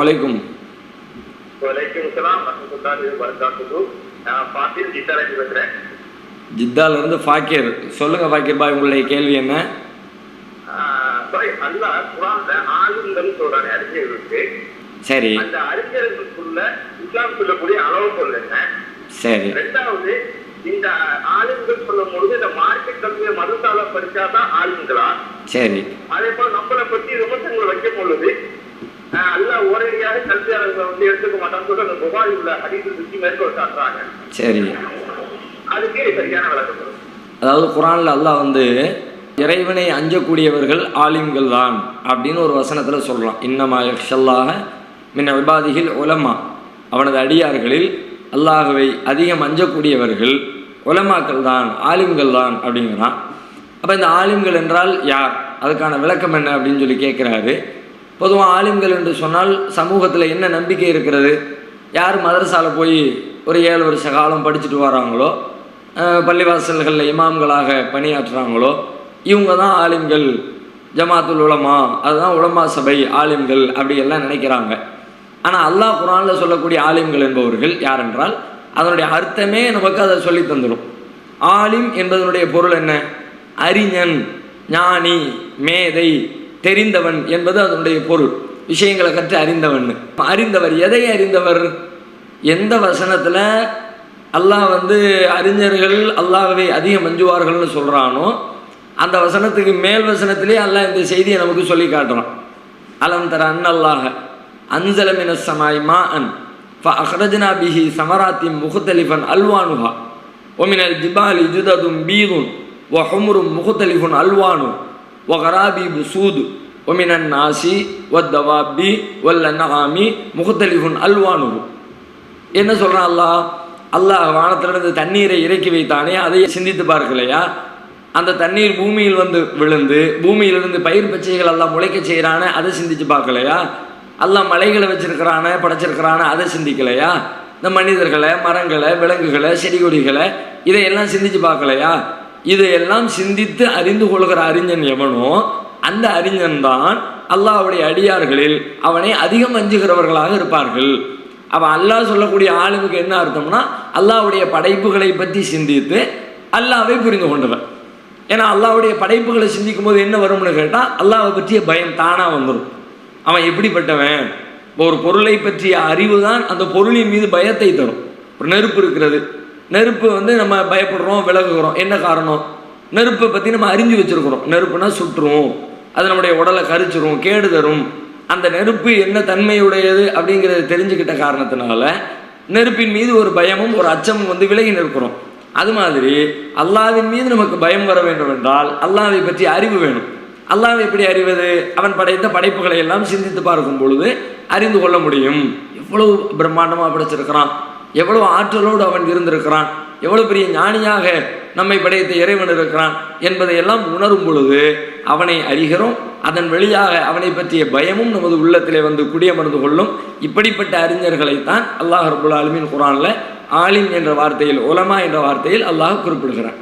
வலைக்கும். வலைக்கும் சலாம் ஜித்தால இருந்து ஃபாக்கிர். சொல்லுங்க ஃபாக்கிர் பாய் உங்களுடைய கேள்வி என்ன? பாய் அல்லாஹ் குர்ஆன்ல ஆளுங்கள் சொல்றானே அறிஞர்களுக்கு சரி. அந்த அறிஞர்களுக்குள்ள இஸ்லாம் சொல்லக்கூடிய அளவுகோல் என்ன சரி. ரெண்டாவது இந்த ஆளுங்கள் சொல்லும் பொழுது இந்த மார்க்கெட் கல்வியை மதத்தால படிச்சாதான் ஆளுங்களா சரி. அதே போல நம்மளை பத்தி விமர்சனங்கள் வைக்கும் பொழுது ஆஹ் அல்லாஹ் ஒரேடியாக கல்வியாளர்களை வந்து எடுத்துக்க மாட்டான்னு சொல்லி அந்த புகாரி உள்ள ஹதீஸை சுற்றி மேற்கோள் காட்டுறாங்க சரி. அதுக்கே சரியான விளக்கம். அதாவது குரான்ல அல்லாஹ் வந்து இறைவனை அஞ்சக்கூடியவர்கள் ஆலிம்கள் தான் அப்படின்னு ஒரு வசனத்தில் சொல்லலாம். இன்னமா யக்ஷல்லாக மின் விபாதிகள் உலமா. அவனது அடியார்களில் அல்லாஹுவை அதிகம் அஞ்சக்கூடியவர்கள் உலமாக்கள் தான் ஆலிம்கள் தான் அப்படிங்கிறான். அப்போ இந்த ஆலிம்கள் என்றால் யார்? அதுக்கான விளக்கம் என்ன அப்படின்னு சொல்லி கேட்குறாரு பொதுவாக ஆலிம்கள் என்று சொன்னால் சமூகத்தில் என்ன நம்பிக்கை இருக்கிறது? யார் மதரசால போய் ஒரு ஏழு வருஷ காலம் படிச்சுட்டு வராங்களோ பள்ளிவாசல்களில் இமாம்களாக பணியாற்றுறாங்களோ இவங்க தான் ஆலிம்கள் ஜமாத்துல் உலமா அதுதான் உலமா சபை ஆலிம்கள் அப்படி எல்லாம் நினைக்கிறாங்க. ஆனால் அல்லாஹ் குரானில் சொல்லக்கூடிய ஆலிம்கள் என்பவர்கள் யார் என்றால் அதனுடைய அர்த்தமே நமக்கு அதை சொல்லி தந்துடும் ஆலிம் என்பதனுடைய பொருள் என்ன? அறிஞன் ஞானி மேதை தெரிந்தவன் என்பது அதனுடைய பொருள். விஷயங்களை கற்று அறிந்தவன் அறிந்தவர் எதை அறிந்தவர்? எந்த வசனத்தில் அல்லாஹ் வந்து அறிஞர்கள் அல்லாஹவை அதிகம் மஞ்சுவார்கள்னு சொல்கிறானோ அந்த வசனத்துக்கு மேல் வசனத்திலே அல்லாஹ் இந்த செய்தியை நமக்கு சொல்லி காட்டுறான். அலம் தர அன்னல்லாஹ அன்சலமின சமாய் மா அன் ஃபஅஹ்ரஜ்னா பிஹி சமராத்தி முகுத்தலிஃபன் அல்வானுஹா. ஒமினல் ஜிபாலி ஜுததும் பீதுன் வஹுமுரும் முகுத்தலிஃபுன் அல்வானு வகராபீபு சூது ஒமினன் நாசி வத்தவாபி வல்ல நகாமி முகத்தலிஹுன் அல்வானு என்ன சொல்றான் அல்லாஹ்? அல்லாஹ் வானத்திலிருந்து தண்ணீரை இறக்கி வைத்தானே அதை சிந்தித்து பார்க்கலையா? அந்த தண்ணீர் பூமியில் வந்து விழுந்து பூமியிலிருந்து பயிர் பச்சைகள் எல்லாம் முளைக்க செய்கிறானே அதை சிந்திச்சு பார்க்கலையா? எல்லாம் மலைகளை வச்சிருக்கிறானே படைச்சிருக்கிறானே அதை சிந்திக்கலையா? இந்த மனிதர்களை மரங்களை விலங்குகளை செடி கொடிகளை இதையெல்லாம் சிந்திச்சு பார்க்கலையா? இதையெல்லாம் சிந்தித்து அறிந்து கொள்கிற அறிஞன் எவனோ அந்த அறிஞன் தான் அல்லாவுடைய அடியார்களில் அவனை அதிகம் அஞ்சுகிறவர்களாக இருப்பார்கள். அவன் அல்லாஹ் சொல்லக்கூடிய ஆளுமுக்கு என்ன அர்த்தம்னா அல்லாஹ்வுடைய படைப்புகளை பற்றி சிந்தித்து அல்லாவை புரிந்து கொண்டவன். ஏன்னா அல்லாவுடைய படைப்புகளை சிந்திக்கும் போது என்ன வரும்னு கேட்டால் அல்லாவை பற்றிய பயம் தானாக வந்துடும் அவன் எப்படிப்பட்டவன்? ஒரு பொருளை பற்றிய அறிவு தான் அந்த பொருளின் மீது பயத்தை தரும். ஒரு நெருப்பு இருக்கிறது. நெருப்பு வந்து நம்ம பயப்படுறோம் விலகுகிறோம். என்ன காரணம்? நெருப்பை பற்றி நம்ம அறிஞ்சு வச்சுருக்குறோம். நெருப்புனா சுற்றும். அது நம்முடைய உடலை கரிச்சிரும் கேடு தரும். அந்த நெருப்பு என்ன தன்மையுடையது அப்படிங்கிறத தெரிஞ்சுக்கிட்ட காரணத்தினால நெருப்பின் மீது ஒரு பயமும் ஒரு அச்சமும் வந்து விலகி நிற்கிறோம். அது மாதிரி அல்லாவின் மீது நமக்கு பயம் வர வேண்டும் என்றால் அல்லாவை பற்றி அறிவு வேணும். அல்லாவை எப்படி அறிவது? அவன் படைத்த படைப்புகளை எல்லாம் சிந்தித்து பார்க்கும் பொழுது அறிந்து கொள்ள முடியும். எவ்வளவு பிரம்மாண்டமாக படைச்சிருக்கிறான். எவ்வளவு ஆற்றலோடு அவன் இருந்திருக்கிறான்? எவ்வளவு பெரிய ஞானியாக நம்மை படைத்த இறைவன் இருக்கிறான்? என்பதை எல்லாம் உணரும் பொழுது அவனை அறிகிறோம். அதன் வழியாக அவனை பற்றிய பயமும் நமது உள்ளத்திலே வந்து குடியமர்ந்து கொள்ளும். இப்படிப்பட்ட அறிஞர்களைத்தான் அல்லாஹ் ரபுல் ஆலமீன் குரானில் ஆலிம் என்ற வார்த்தையில் உலமா என்ற வார்த்தையில் அல்லாஹ் குறிப்பிடுகிறான்.